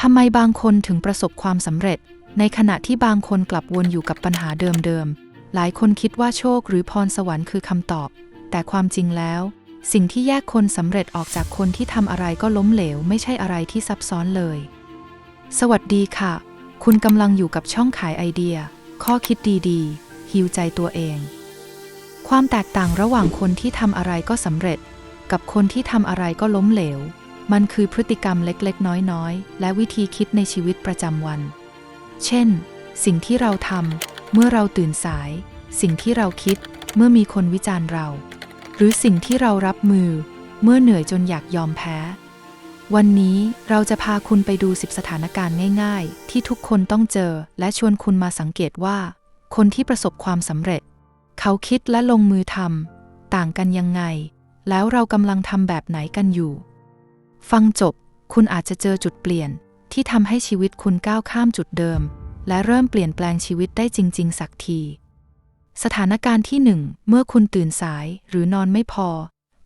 ทำไมบางคนถึงประสบความสำเร็จ ในขณะที่บางคนกลับวนอยู่กับปัญหาเดิมๆ หลายคนคิดว่าโชคหรือพรสวรรค์คือคำตอบ แต่ความจริงแล้ว สิ่งที่แยกคนสำเร็จออกจากคนที่ทำอะไรก็ล้มเหลว ไม่ใช่อะไรที่ซับซ้อนเลย สวัสดีค่ะ คุณกำลังอยู่กับช่องขายไอเดีย ข้อคิดดีๆฮิวใจตัวเอง ความแตกต่างระหว่างคนที่ทำอะไรก็สำเร็จ กับคนที่ทำอะไรก็ล้มเหลว มันคือพฤติกรรมเล็กๆ น้อยๆ และวิธีคิดในชีวิตประจำวัน เช่น สิ่งที่เราทำเมื่อเราตื่นสาย สิ่งที่เราคิดเมื่อมีคนวิจารณ์เรา หรือสิ่งที่เรารับมือ เมื่อเหนื่อยจนอยากยอมแพ้ วันนี้เราจะพาคุณไปดู 10 สถานการณ์ง่าย ๆ ที่ทุกคนต้องเจอ และชวนคุณมาสังเกตว่า คนที่ประสบความสำเร็จ เขาคิดและลงมือทำต่างกันยังไง แล้วเรากำลังทำแบบไหนกันอยู่ ฟังจบ คุณอาจจะเจอจุดเปลี่ยนที่ทำให้ชีวิตคุณก้าวข้ามจุดเดิม และเริ่มเปลี่ยนแปลงชีวิตได้จริง ๆ สักที สถานการณ์ที่หนึ่งเมื่อคุณตื่นสายหรือนอนไม่พอ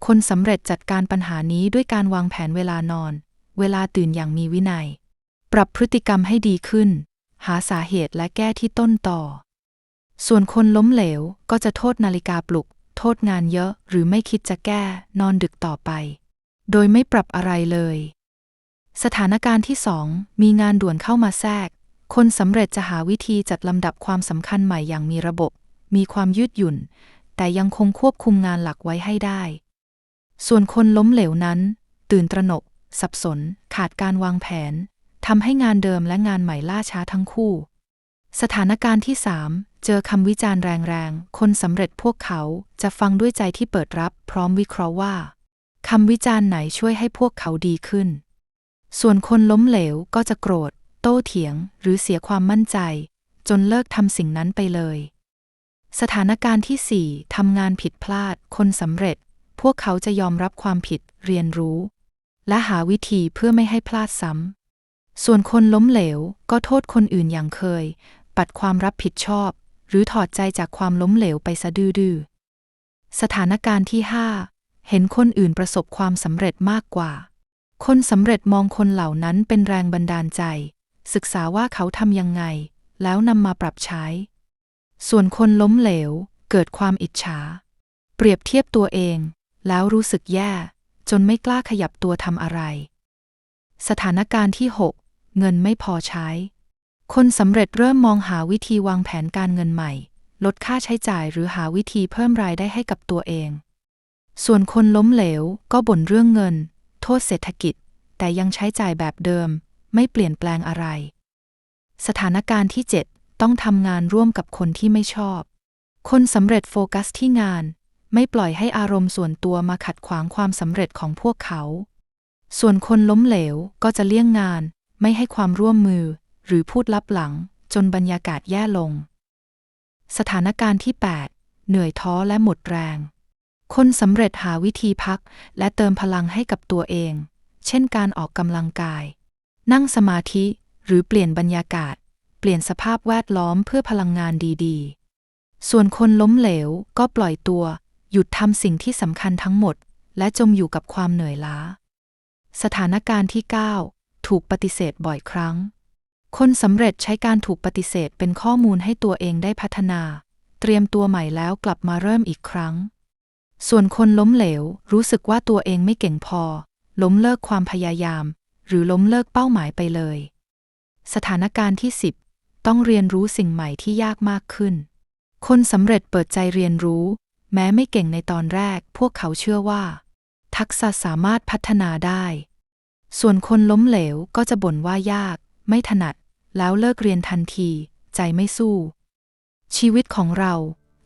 คนสำเร็จจัดการปัญหานี้ด้วยการวางแผนเวลานอน เวลาตื่นอย่างมีวินัย ปรับพฤติกรรมให้ดีขึ้น หาสาเหตุและแก้ที่ต้นต่อ ส่วนคนล้มเหลวก็จะโทษนาฬิกาปลุก โทษงานเยอะหรือไม่คิดจะแก้ นอนดึกต่อไป โดยไม่ปรับอะไรเลย สถานการณ์ที่สองมีงานด่วนเข้ามาแทรก คนสำเร็จจะหาวิธีจัดลำดับความสำคัญใหม่อย่างมีระบบ มีความยืดหยุ่น แต่ยังคงควบคุมงานหลักไว้ให้ได้ ส่วนคนล้มเหลวนั้น ตื่นตระหนก สับสน ขาดการวางแผนทำให้งานเดิมและงานใหม่ล่าช้าทั้งคู่ สถานการณ์ที่3เจอคำวิจารณ์แรงๆ คนสำเร็จพวกเขาจะฟังด้วยใจที่เปิดรับ พร้อมวิเคราะห์ว่า คำวิจารณ์ไหนช่วยให้พวกเขาดีขึ้น ส่วนคนล้มเหลวก็จะโกรธ โต้เถียง หรือเสียความมั่นใจ จนเลิกทำสิ่งนั้นไปเลย สถานการณ์ที่ 4ทำงานผิดพลาด คนสำเร็จ พวกเขาจะยอมรับความผิด เรียนรู้ และหาวิธีเพื่อไม่ให้พลาดซ้ำ ส่วนคนล้มเหลวก็โทษคนอื่นอย่างเคย ปัดความรับผิดชอบ หรือถอดใจจากความล้มเหลวไปซะดื้อสถานการณ์ที่ 5 เห็นคนอื่นประสบความสำเร็จมากกว่า คนสำเร็จมองคนเหล่านั้นเป็นแรงบันดาลใจ ศึกษาว่าเขาทำยังไง แล้วนำมาปรับใช้ ส่วนคนล้มเหลว เกิดความอิจฉา เปรียบเทียบตัวเอง แล้วรู้สึกแย่ จนไม่กล้าขยับตัวทำอะไร สถานการณ์ที่ 6 เงินไม่พอใช้ คนสำเร็จเริ่มมองหาวิธีวางแผนการเงินใหม่ ลดค่าใช้จ่ายหรือหาวิธีเพิ่มรายได้ให้กับตัวเอง ส่วนคนล้มเหลวก็บ่นเรื่องเงิน โทษเศรษฐกิจ แต่ยังใช้จ่ายแบบเดิม ไม่เปลี่ยนแปลงอะไร สถานการณ์ที่ 7 ต้องทำงานร่วมกับคนที่ไม่ชอบ คนสำเร็จโฟกัสที่งาน ไม่ปล่อยให้อารมณ์ส่วนตัวมาขัดขวางความสำเร็จของพวกเขา ส่วนคนล้มเหลวก็จะเลี่ยงงาน ไม่ให้ความร่วมมือ หรือพูดลับหลัง จนบรรยากาศแย่ลง สถานการณ์ที่ 8 เหนื่อยท้อและหมดแรง คนสำเร็จหาวิธีพักและเติมพลังให้กับตัวเอง เช่นการออกกำลังกาย นั่งสมาธิหรือเปลี่ยนบรรยากาศ เปลี่ยนสภาพแวดล้อมเพื่อพลังงานดีๆ ส่วนคนล้มเหลวก็ปล่อยตัว หยุดทำสิ่งที่สำคัญทั้งหมด และจมอยู่กับความเหนื่อยล้า สถานการณ์ที่ 9 ถูกปฏิเสธบ่อยครั้ง คนสำเร็จใช้การถูกปฏิเสธเป็นข้อมูลให้ตัวเองได้พัฒนา เตรียมตัวใหม่แล้วกลับมาเริ่มอีกครั้ง ส่วนคนล้มเหลว รู้สึกว่าตัวเองไม่เก่งพอ ล้มเลิกความพยายาม หรือล้มเลิกเป้าหมายไปเลย สถานการณ์ที่ 10 ต้องเรียนรู้สิ่งใหม่ที่ยากมากขึ้น คนสำเร็จเปิดใจเรียนรู้ แม้ไม่เก่งในตอนแรก พวกเขาเชื่อว่า ทักษะสามารถพัฒนาได้ ส่วนคนล้มเหลวก็จะบ่นว่ายาก ไม่ถนัด แล้วเลิกเรียนทันที ใจไม่สู้ ชีวิตของเรา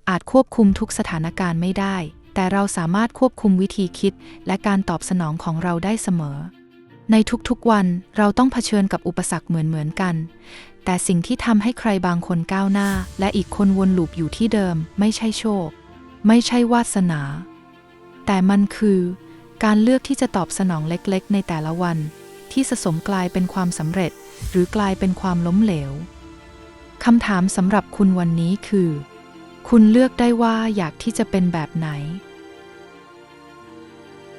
อาจควบคุมทุกสถานการณ์ไม่ได้ แต่เราสามารถควบคุมวิธีคิดและการตอบสนองของเราได้เสมอ ในทุกๆวันเราต้องเผชิญกับอุปสรรคเหมือนๆกัน แต่สิ่งที่ทำให้ใครบางคนก้าวหน้า และอีกคนวนลูปอยู่ที่เดิม ไม่ใช่โชค ไม่ใช่วาสนา แต่มันคือ การเลือกที่จะตอบสนองเล็กๆ ในแต่ละวัน ที่สะสมกลายเป็นความสำเร็จ หรือกลายเป็นความล้มเหลวคำถามสำหรับคุณวันนี้คือ คุณเลือกได้ว่าอยากที่จะเป็นแบบไหน